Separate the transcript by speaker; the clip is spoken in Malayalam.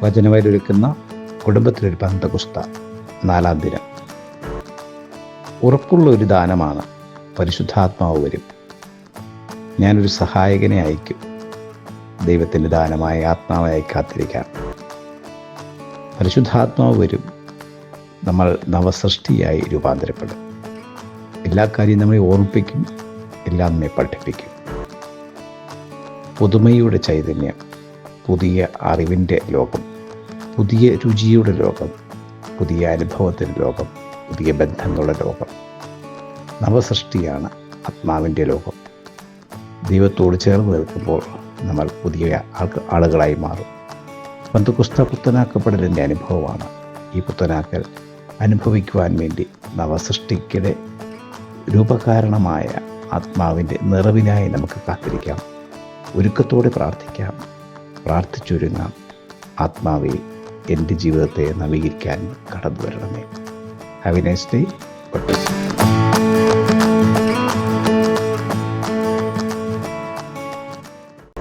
Speaker 1: വചനവരൊരുക്കുന്ന കുടുംബത്തിലൊരു പന്തകുസ്ത നാലാം ദിനം. ഉറപ്പുള്ള ഒരു ദാനമാണ് പരിശുദ്ധാത്മാവ് വരും. ഞാനൊരു സഹായകനെ അയക്കും. ദൈവത്തിന്റെ ദാനമായ ആത്മാവായി കാത്തിരിക്കാം പരിശുദ്ധാത്മാവ് വരും. നമ്മൾ നവസൃഷ്ടിയായി രൂപാന്തരപ്പെടും. എല്ലാ കാര്യവും നമ്മളെ ഓർമ്മിപ്പിക്കും എല്ലാം നമ്മെ പഠിപ്പിക്കും. പുതുമയുടെ ചൈതന്യം പുതിയ അറിവിന്റെ ലോകം പുതിയ രുചിയുടെ ലോകം പുതിയ അനുഭവത്തിന്റെ ലോകം പുതിയ ബന്ധങ്ങളുടെ ലോകം. നവസൃഷ്ടിയാണ് ആത്മാവിന്റെ ലോകം. ദൈവത്തോട് ചേർന്ന് നിൽക്കുമ്പോൾ നമ്മൾ പുതിയ ആൾക്ക് ആളുകളായി മാറും. പന്തുകുസ്ത പുത്തനാക്കപ്പെടലിന്റെ അനുഭവമാണ് ഈ പുത്തനാക്കൽ അനുഭവിക്കുവാൻ വേണ്ടി നവസൃഷ്ടിക്കിടെ രൂപകാരണമായ ആത്മാവിന്റെ നിറവിനായി നമുക്ക് കാത്തിരിക്കാം. ഒരുക്കത്തോടെ പ്രാർത്ഥിക്കാം. പ്രാർത്ഥിച്ചൊരുങ്ങാം. ആത്മാവെ എന്റെ ജീവിതത്തെ നവീകരിക്കാൻ കടന്നു വരണമേ. Have A nice day